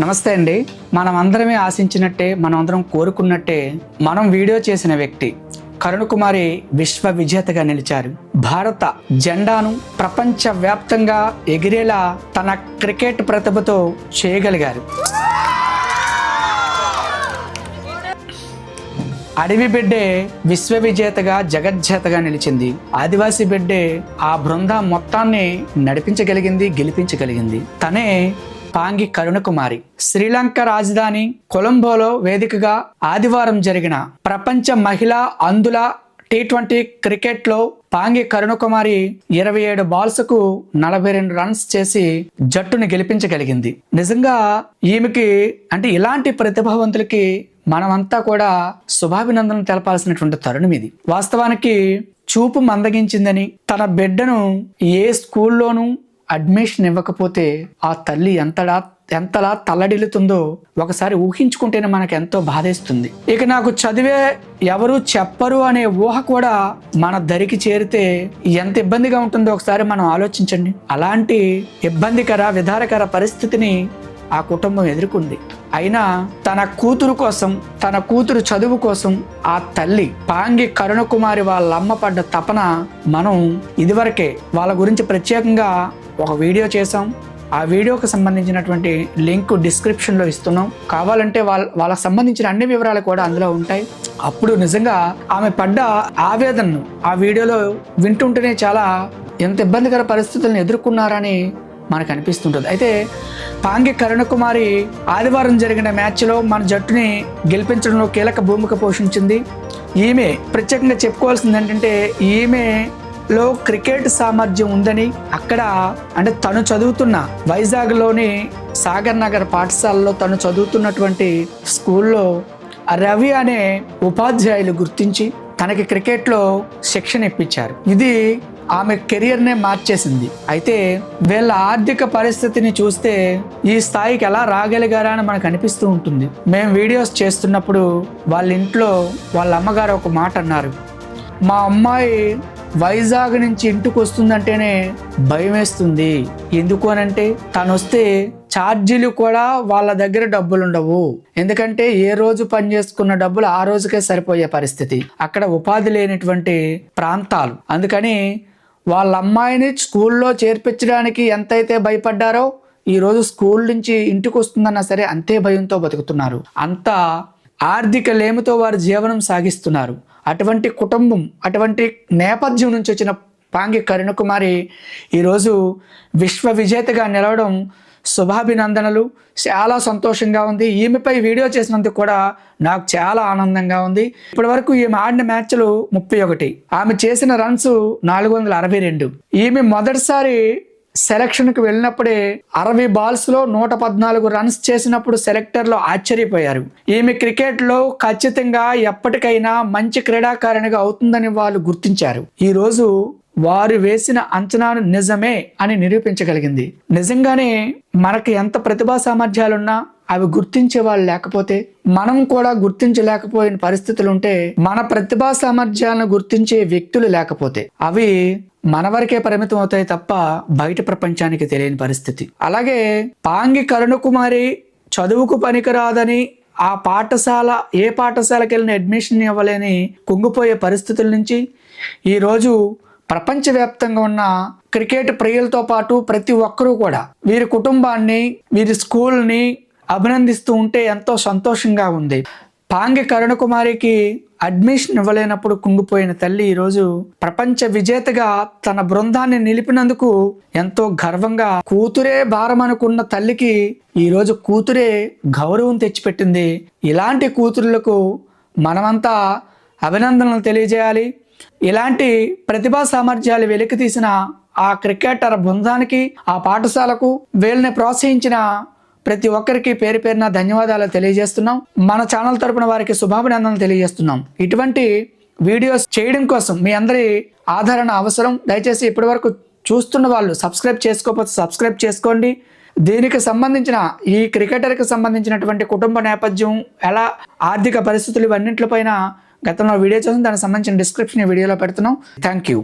నమస్తే అండి. మనం అందరమే ఆశించినట్టే మనం అందరం కోరుకున్నట్టే మనం వీడియో చేసిన వ్యక్తి కరుణకుమారి విశ్వ విజేతగా నిలిచారు. భారత జెండాను ప్రపంచ వ్యాప్తంగా ఎగిరేలా తన క్రికెట్ ప్రతిభతో చేయగలిగారు. అడవి బిడ్డే విశ్వ విజేతగా జగజ్జేతగా నిలిచింది. ఆదివాసీ బిడ్డే ఆ బృందం మొత్తాన్ని నడిపించగలిగింది గెలిపించగలిగింది. తనే పాంగి కరుణకుమారి. శ్రీలంక రాజధాని కొలంబోలో వేదికగా ఆదివారం జరిగిన ప్రపంచ మహిళా అందుల టీ ట్వంటీ క్రికెట్లో పాంగి కరుణకుమారి ఇరవై ఏడు బాల్స్కు నలభై రెండు రన్స్ చేసి జట్టును గెలిపించగలిగింది. నిజంగా ఈమెకి అంటే ఇలాంటి ప్రతిభావంతులకి మనమంతా కూడా శుభాభినందనలు తెలపాల్సినటువంటి తరుణం ఇది. వాస్తవానికి చూపు మందగించిందని తన బిడ్డను ఏ స్కూల్లోనూ అడ్మిషన్ ఇవ్వకపోతే ఆ తల్లి ఎంతలా ఎంతలా తల్లడిల్లుతుందో ఒకసారి ఊహించుకుంటేనే మనకు ఎంతో బాధేస్తుంది. ఇక నాకు చదివే ఎవరు చెప్పరు అనే ఊహ కూడా మన దరికి చేరితే ఎంత ఇబ్బందిగా ఉంటుందో ఒకసారి మనం ఆలోచించండి. అలాంటి ఇబ్బందికర విధారకర పరిస్థితిని ఆ కుటుంబం ఎదుర్కొంది. అయినా తన కూతురు కోసం తన కూతురు చదువు కోసం ఆ తల్లి పాంగి కరుణకుమారి వాళ్ళ అమ్మ పడ్డ తపన మనం ఇదివరకే వాళ్ళ గురించి ప్రత్యేకంగా ఒక వీడియో చేసాం ఆ వీడియోకి సంబంధించినటువంటి లింక్ డిస్క్రిప్షన్లో ఇస్తున్నాం. కావాలంటే వాళ్ళ వాళ్ళకి సంబంధించిన అన్ని వివరాలు కూడా అందులో ఉంటాయి. అప్పుడు నిజంగా ఆమె పడ్డ ఆవేదనను ఆ వీడియోలో వింటుంటేనే చాలా ఎంత ఇబ్బందికర పరిస్థితులను ఎదుర్కొన్నారని మనకు అనిపిస్తుంటుంది. అయితే పాంగి కరుణకుమారి ఆదివారం జరిగిన మ్యాచ్లో మన జట్టుని గెలిపించడంలో కీలక భూమిక పోషించింది. ఈమె ప్రత్యేకంగా చెప్పుకోవాల్సింది ఏంటంటే ఈమె లో క్రికెట్ సామర్థ్యం ఉందని అక్కడ అంటే తను చదువుతున్న వైజాగ్లోని సాగర్ నగర్ పాఠశాలలో తను చదువుతున్నటువంటి స్కూల్లో రవి అనే ఉపాధ్యాయులు గుర్తించి తనకి క్రికెట్లో శిక్షణ ఇప్పించారు. ఇది ఆమె కెరియర్నే మార్చేసింది. అయితే వీళ్ళ ఆర్థిక పరిస్థితిని చూస్తే ఈ స్థాయికి ఎలా రాగలిగారా అని మనకు అనిపిస్తూ ఉంటుంది. మేము వీడియోస్ చేస్తున్నప్పుడు వాళ్ళ ఇంట్లో వాళ్ళ అమ్మగారు ఒక మాట అన్నారు. మా అమ్మాయి వైజాగ్ నుంచి ఇంటికి వస్తుందంటేనే భయం వేస్తుంది ఎందుకు అనంటే తను వస్తే ఛార్జీలు కూడా వాళ్ళ దగ్గర డబ్బులు ఉండవు ఎందుకంటే ఏ రోజు పని చేసుకున్న డబ్బులు ఆ రోజుకే సరిపోయే పరిస్థితి. అక్కడ ఉపాధి లేనటువంటి ప్రాంతాలు. అందుకని వాళ్ళ అమ్మాయిని స్కూల్లో చేర్పించడానికి ఎంతైతే భయపడ్డారో ఈరోజు స్కూల్ నుంచి ఇంటికి వస్తుందన్నా సరే అంతే భయంతో బతుకుతున్నారు. అంత ఆర్థిక లేమితో వారు జీవనం సాగిస్తున్నారు. అటువంటి కుటుంబం అటువంటి నేపథ్యం నుంచి వచ్చిన పాంగి కరుణకుమారి ఈరోజు విశ్వ విజేతగా నిలవడం శుభాభినందనలు. చాలా సంతోషంగా ఉంది. ఈమెపై వీడియో చేసినందుకు కూడా నాకు చాలా ఆనందంగా ఉంది. ఇప్పటి వరకు ఈమె ఆడిన మ్యాచ్లు ముప్పై ఒకటి. ఆమె చేసిన రన్స్ నాలుగు వందల అరవై రెండు. ఈమె మొదటిసారి సెలక్షన్కి వెళ్ళినప్పుడే అరవై బాల్స్లో నూట పద్నాలుగు రన్స్ చేసినప్పుడు సెలెక్టర్లు ఆశ్చర్యపోయారు. ఈమె క్రికెట్లో ఖచ్చితంగా ఎప్పటికైనా మంచి క్రీడాకారిణిగా అవుతుందని వాళ్ళు గుర్తించారు. ఈరోజు వారు వేసిన అంచనాను నిజమే అని నిరూపించగలిగింది. నిజంగానే మనకి ఎంత ప్రతిభా సామర్థ్యాలున్నా అవి గుర్తించే వాళ్ళు లేకపోతే మనం కూడా గుర్తించలేకపోయిన పరిస్థితులు ఉంటే మన ప్రతిభా సామర్థ్యాలను గుర్తించే వ్యక్తులు లేకపోతే అవి మన వరకే పరిమితం అవుతాయి తప్ప బయట ప్రపంచానికి తెలియని పరిస్థితి. అలాగే పాంగి కరుణకుమారి చదువుకు పనికిరాదని ఆ పాఠశాల ఏ పాఠశాలకి వెళ్ళిన అడ్మిషన్ ఇవ్వలేని కుంగిపోయే పరిస్థితుల నుంచి ఈరోజు ప్రపంచవ్యాప్తంగా ఉన్న క్రికెట్ ప్రియులతో పాటు ప్రతి ఒక్కరూ కూడా వీరి కుటుంబాన్ని వీరి స్కూల్ని అభినందిస్తూ ఉంటే ఎంతో సంతోషంగా ఉంది. పాంగి కరుణకుమారికి అడ్మిషన్ ఇవ్వలేనప్పుడు కుంగిపోయిన తల్లి ఈరోజు ప్రపంచ విజేతగా తన బృందాన్ని నిలిపినందుకు ఎంతో గర్వంగా కూతురే భారం అనుకున్న తల్లికి ఈరోజు కూతురే గౌరవం తెచ్చిపెట్టింది. ఇలాంటి కూతురులకు మనమంతా అభినందనలు తెలియజేయాలి. ఇలాంటి ప్రతిభా సామర్థ్యాలు వెలికి తీసిన ఆ క్రికెటర్ బృందానికి ఆ పాఠశాలకు వీళ్ళని ప్రోత్సహించిన ప్రతి ఒక్కరికి పేరు పేరున ధన్యవాదాలు తెలియజేస్తున్నాం. మన ఛానల్ తరపున వారికి శుభాభినందనలు తెలియజేస్తున్నాం. ఇటువంటి వీడియోస్ చేయడం కోసం మీ అందరి ఆదరణ అవసరం. దయచేసి ఇప్పటి వరకు చూస్తున్న వాళ్ళు సబ్స్క్రైబ్ చేసుకోకపోతే సబ్స్క్రైబ్ చేసుకోండి. దీనికి సంబంధించిన ఈ క్రికెటర్కి సంబంధించినటువంటి కుటుంబ నేపథ్యం ఎలా ఆర్థిక పరిస్థితులు ఇవన్నింటిపైన గతంలో వీడియో చేసి దానికి సంబంధించిన డిస్క్రిప్షన్ ఈ వీడియోలో పెడుతున్నాం. Thank you